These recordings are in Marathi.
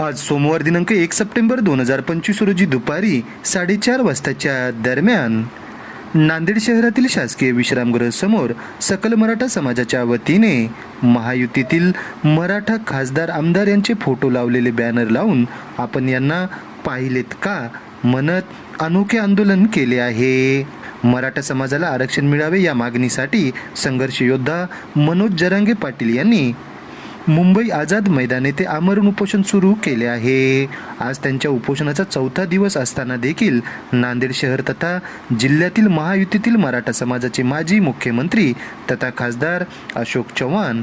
आज सोमवार दिनांक एक सप्टेंबर दोन हजार पंचवीस रोजी दुपारी साडेचार वाजताच्या दरम्यान नांदेड शहरातील शासकीय विश्रामगृह समोर सकल मराठा समाजाच्या वतीने महायुतीतील मराठा खासदार आमदार यांचे फोटो लावलेले बॅनर लावून आपण यांना पाहिलेत का म्हणत अनोखे आंदोलन केले आहे. मराठा समाजाला आरक्षण मिळावे या मागणीसाठी संघर्ष योद्धा मनोज जरांगे पाटील यांनी मुंबई आझाद मैदान येथे आमरण उपोषण सुरू केले आहे. आज त्यांच्या उपोषणाचा चौथा दिवस असताना देखील नांदेड शहर तथा जिल्ह्यातील महायुतीतील मराठा समाजाचे माजी मुख्यमंत्री तथा खासदार अशोक चव्हाण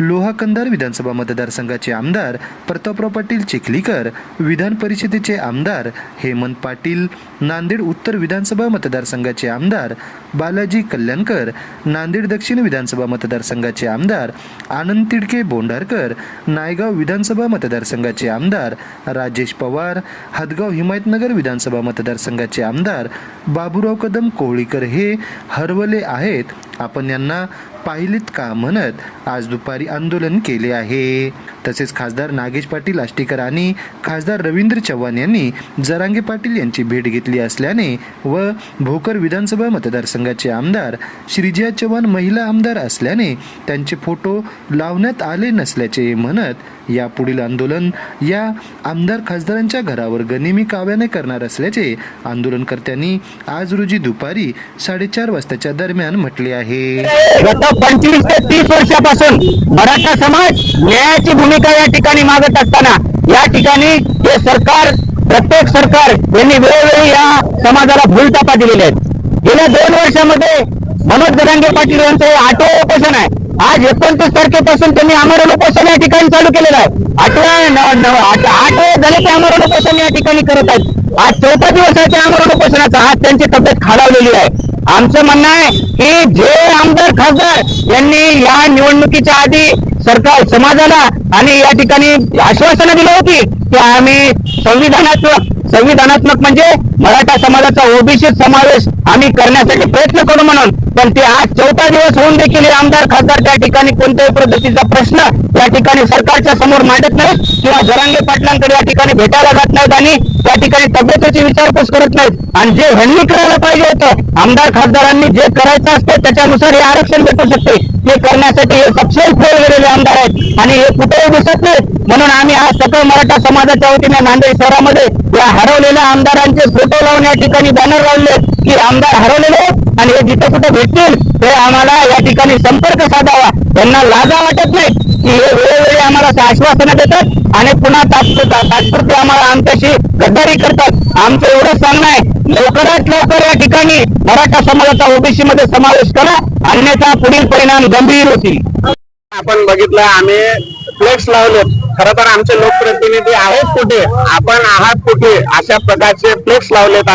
लोहाकंदार विधानसभा मतदारसंघाचे आमदार प्रतापराव पाटील चिखलीकर विधान परिषदेचे आमदार हेमंत पाटील नांदेड उत्तर विधानसभा मतदारसंघाचे आमदार बालाजी कल्याणकर नांदेड दक्षिण विधानसभा मतदारसंघाचे आमदार आनंद तिडके बोंडारकर नायगाव विधानसभा मतदारसंघाचे आमदार राजेश पवार हदगाव हिमायतनगर विधानसभा मतदारसंघाचे आमदार बाबुराव कदम कोहळीकर हे हरवले आहेत. आपण यांना पाहिलीत का म्हणत आज दुपारी आंदोलन केले आहे. तसेच खासदार नागेश पाटील आष्टीकर आणि खासदार रवींद्र चव्हाण यांनी जरांगे पाटील यांची भेट घेतली असल्याने व भोकर विधानसभा मतदारसंघाचे आमदार श्रीजिया चव्हाण महिला आमदार असल्याने त्यांचे फोटो लावण्यात आले नसल्याचे म्हणत यापुढील आंदोलन या आमदार खासदारांच्या घरावर गनिमी काव्याने करणार असल्याचे आंदोलनकर्त्यांनी आज रोजी दुपारी साडेचार वाजताच्या दरम्यान म्हटले आहे. गत पंचवीस ते तीस वर्षापासून मराठा समाज न्यायाची भूमिका या ठिकाणी मागत असताना या ठिकाणी हे सरकार प्रत्येक सरकार यांनी वेळोवेळी या समाजाला भूलतापा दिलेले आहेत. गेल्या दोन वर्षामध्ये मनोज जरांगे पाटील यांचं हे आठवं उपोषण आहे. आज एकोणतीस तारखेपासून त्यांनी आमरण उपोषण या ठिकाणी चालू केलेलं आहे. आठव्या आठवे झाले ते आमरण उपोषण या ठिकाणी करत आहेत. आज चौथा दिवस आहे त्या आमरण उपोषणाचा आज त्यांची तब्येत खालावलेली आहे. आमचं म्हणणं आहे की जे आमदार खासदार यांनी या निवडणुकीच्या आधी सरकार समाजाला आणि या ठिकाणी आश्वासनं दिली होती की आम्ही संविधानात्मक संविधानात्मक म्हणजे मराठा समाजाचा ओबीसी समावेश आम्ही करण्यासाठी प्रयत्न करू म्हणून पण ते आज चौथा दिवस होऊन देखील हे आमदार खासदार त्या ठिकाणी कोणत्याही पद्धतीचा प्रश्न त्या ठिकाणी सरकारच्या समोर मांडत नाहीत किंवा जरांगे पाटलांकडे या ठिकाणी भेटायला जात नाहीत आणि त्या ठिकाणी तब्येतीची विचारपूस करत नाहीत. आणि जे ह्यांनी करायला पाहिजे होतं आमदार खासदारांनी जे करायचं असतं त्याच्यानुसार हे आरक्षण भेटू शकते. ते करण्यासाठी हे सक्षम फेल गेलेले आमदार आहेत आणि हे कुठेही दिसत नाहीत. म्हणून आम्ही आज सकल मराठा समाजाच्या वतीने नांदेड शहरामध्ये या हरवलेल्या आमदारांचे फोटो लावून या ठिकाणी बॅनर लावले की आमदार हरवलेले आहेत. आणि हे जिथे कुठे भेटतील ते आम्हाला या ठिकाणी संपर्क साधावा. त्यांना लाजा वाटत नाही की हे वेळोवेळी आम्हाला आश्वासनं देतात आणि पुन्हा तात्पुरते आम्हाला आमच्याशी गद्दारी करतात. आमचं एवढं सांगणं आहे लवकरात लवकर या ठिकाणी मराठा समाजाचा ओबीसी मध्ये समावेश करा अन्यथा पुढील परिणाम गंभीर होतील. आपण बघितलं आम्ही फ्लेक्स लावले. खर तर आमचे लोकप्रतिनिधी आहेत कुठे? आपण आहात कुठे? अशा प्रकारचे फ्लेक्स लावलेत.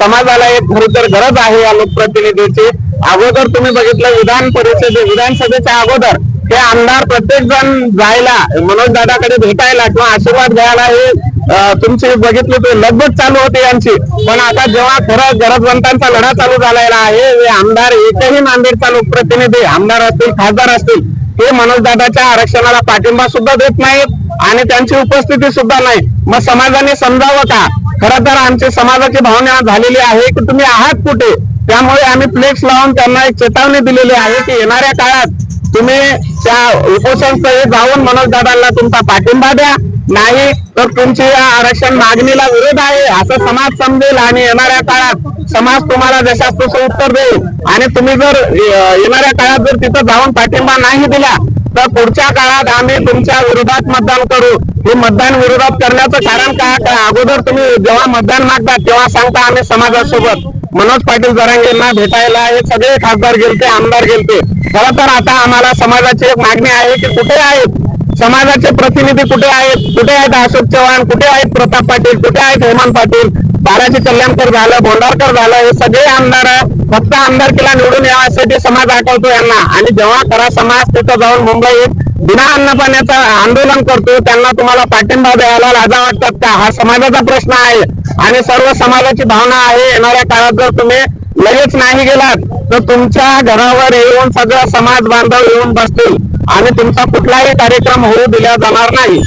समाजाला एक खरी तर गरज आहे या लोकप्रतिनिधीची. अगोदर तुम्ही बघितलं विधान परिषद विधानसभेच्या अगोदर हे आमदार प्रत्येक जण जायला मनोज दादाकडे भेटायला किंवा आशीर्वाद घ्यायला हे तुमची बघितली ते लगबग चालू होते यांची. पण आता जेव्हा खरं गरजवंतांचा लढा चालू झालेला आहे हे आमदार एकही नांदेडचा लोकप्रतिनिधी आमदार असतील खासदार असतील हे मनोजदादाच्या आरक्षणाला पाठिंबा सुद्धा देत नाहीत आणि त्यांची उपस्थिती सुद्धा नाही. मग समाजाने समजावं का? खरं तर आमच्या समाजाची भावना झालेली आहे की तुम्ही आहात कुठे? त्यामुळे आम्ही फ्लेक्स लावून त्यांना एक चेतावणी दिलेली आहे की येणाऱ्या काळात तुम्ही त्या उपोषणस्थळी जाऊन जाऊन मनोजदादांना तुमचा पाठिंबा द्या. नाही तर तुमची या आरक्षण मागणीला विरोध आहे. असं समाज समजेल आणि येणाऱ्या काळात समाज तुम्हाला जशास तसं उत्तर देईल. आणि तुम्ही जर येणाऱ्या काळात जर तिथं जाऊन पाठिंबा नाही दिला तर पुढच्या काळात आम्ही तुमच्या विरोधात मतदान करू. हे मतदान विरोधात करण्याचं कारण काय? अगोदर तुम्ही जेव्हा मतदान मागता तेव्हा सांगता आम्ही समाजासोबत. मनोज पाटील जरांगेंना भेटायला हे सगळे खासदार गेलते आमदार गेलते. खरं तर आता आम्हाला समाजाची एक मागणी आहे की कुठे आहेत? समाजाचे प्रतिनिधी कुठे आहेत? कुठे आहेत अशोक चव्हाण? कुठे आहेत प्रताप पाटील? कुठे आहेत हेमंत पाटील? बालाजी कल्याणकर झालं भोंडारकर झालं हे सगळे आमदार फक्त आमदारकीला निवडून यासाठी समाज आठवतो यांना. आणि जेव्हा खरा समाज तिथं जाऊन मुंबईत बिना अन्न पाण्याचं आंदोलन करतो त्यांना तुम्हाला पाठिंबा द्यायला लाजा वाटतात का? हा समाजाचा प्रश्न आहे. आणि सर्व समाजाची भावना आहे. येणाऱ्या काळात जर तुम्ही लगेच नाही गेलात तर तुमच्या घरावर येऊन सगळं समाज बांधव येऊन बसतील. आणि तुमचा कुठलाही कार्यक्रम होऊ दिला जाणार नाही.